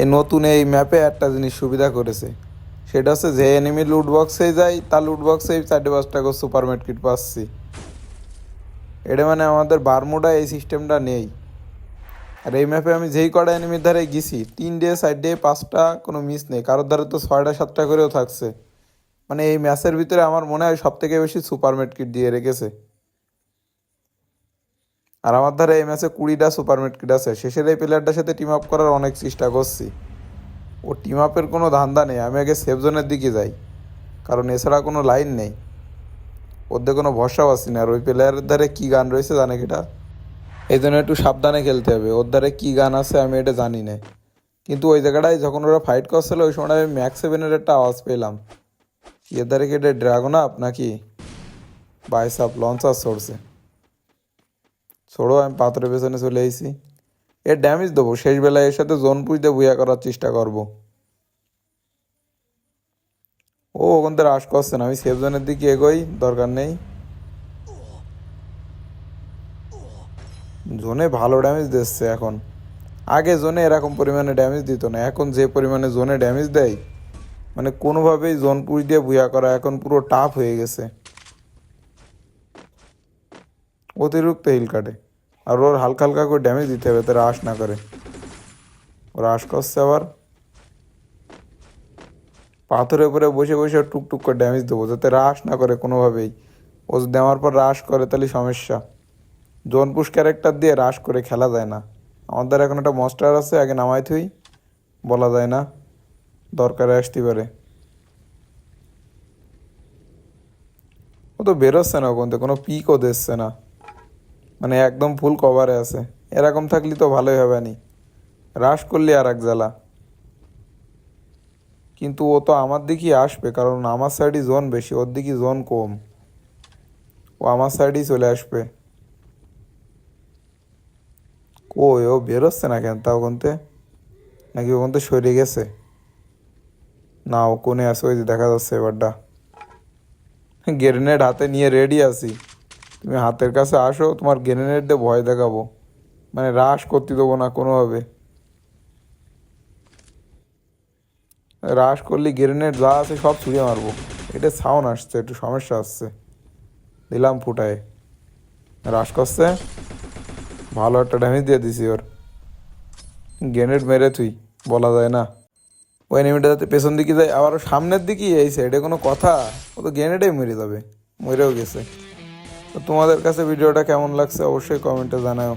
এই নতুন এই ম্যাপে একটা জিনিস সুবিধা করেছে। সেটা হচ্ছে যে এনিমি লুট বক্সে যাই তার লুট বক্সে চারটে পাঁচটা করে সুপার কিট পাচ্ছি। এটা মানে আমাদের বারমুডা এই সিস্টেমটা নেই। আর এই ম্যাপে আমি যেই কটা এনিমির ধারে গেছি, তিন ডে চার ডে পাঁচটা কোনো মিস নেই। কারোর ধারে তো ছয়টা, সাতটা করেও থাকছে। মানে এই ম্যাচের ভিতরে আমার মনে হয় সব থেকে বেশি সুপার কিট দিয়ে রেখেছে। আর আমার ধারে এই ম্যাচে কুড়িটা সুপার কিট আছে। শেষের এই প্লেয়ারটার সাথে টিম আপ করার অনেক চেষ্টা করছি। ও টিম আপের কোনো ধান্দা নেই। আমি আগে সেফ জোনের দিকে যাই। কারণ এছাড়া কোনো লাইন নেই। ওদের কোনো ভরসা পাচ্ছি না। আর ওই প্লেয়ারের ধারে কী গান রয়েছে জানে কিটা? এই জন্য একটু সাবধানে খেলতে হবে। ওর ধারে কী গান আছে আমি এটা জানি না। কিন্তু ওই জায়গাটায় যখন ওরা ফাইট করছিল, ওই সময় আমি ম্যাক্স সেভেনের একটা আওয়াজ পেলাম। এর ধারে কি এটা ড্রাগন আপ নাকি? বাইস আপ লঞ্চ আপ সরছে ছোড়ো, আমি পাথরের পেছনে চলে এসেছি এর ড্যামেজ দেবো। শেষ বেলায় এর সাথে জোন পুজতে বুয়া করার চেষ্টা করব। ও ওখান থেকে রাশ করছে না। আমি সেফ জোনের দিকে এগোই, দরকার নেই। জোনে ভালো ড্যামেজ দিচ্ছে এখন। আগে জোনে এরকম পরিমাণে ড্যামেজ দিত না। এখন যে পরিমাণে জোনে ড্যামেজ দেয় মানে কোনোভাবেই জোন পুষ দিয়ে বুয়া করা এখন পুরো টাফ হয়ে গেছে। অতিরিক্ত হিল কাটে। আর ওর হালকা হালকা করে ড্যামেজ দিতে হবে তো রাশ না করে। ও রাশ করছে আবার। পাথরের উপরে বসে বসে টুকটুক করে ড্যামেজ দেবো, যাতে রাশ না করে কোনোভাবেই। ও যদি দেওয়ার পর রাশ করে, তাহলে সমস্যা। জোন পুশ ক্যারেক্টার দিয়ে রাশ করে খেলা যায় না। আমাদের এখন একটা মস্টার আছে, আগে নামাই থুই, বলা যায় না। দরকারে আসতে পারে। ও তো বেরোচ্ছে না ওখান থেকে, কোনো পিকও দিচ্ছে না। মানে একদম ফুল কভারে আছে। এরকম থাকলে তো ভালোই হবে নি রাশ করলে আর এক জ্বালা। কিন্তু ও তো আমার দিকেই আসবে, কারণ আমার সাইডই জোন বেশি, ওর দিকে জোন কম। ও আমার সাইডেই চলে আসবে। কই, ও বেরোচ্ছে না কেন? তা ওখানতে নাকি ওখানতে সরে গেছে? না, ও কোনে আছে, ওই দেখা যাচ্ছে এবারটা। গ্রেনেড হাতে নিয়ে রেডি আছি। তুমি হাতের কাছে আসো, তোমার গ্রেনেড দিয়ে ভয় দেখাবো। মানে রাশ করতে দেবো না কোনোভাবে। রাশ করলে গ্রেনেড যা আছে সব ছুঁড়ে মারবো। এটা সাউন্ড আসছে, একটু সমস্যা আসছে। দিলাম ফুটায়। রাশ করছে। ভালো একটা ড্যামেজ দিয়ে দিছি ওর। গ্রেনেড মেরে তুই বলা যায় না। ওই এনিমিটা যাতে পেছন দিকে যায় আবার সামনের দিকেই এই সাইডে কোনো কথা, ও তো গ্রেনেডেই মরে যাবে, মরেও গেছে। তোমাদের কাছে ভিডিওটা কেমন লাগছে অবশ্যই কমেন্টে জানাও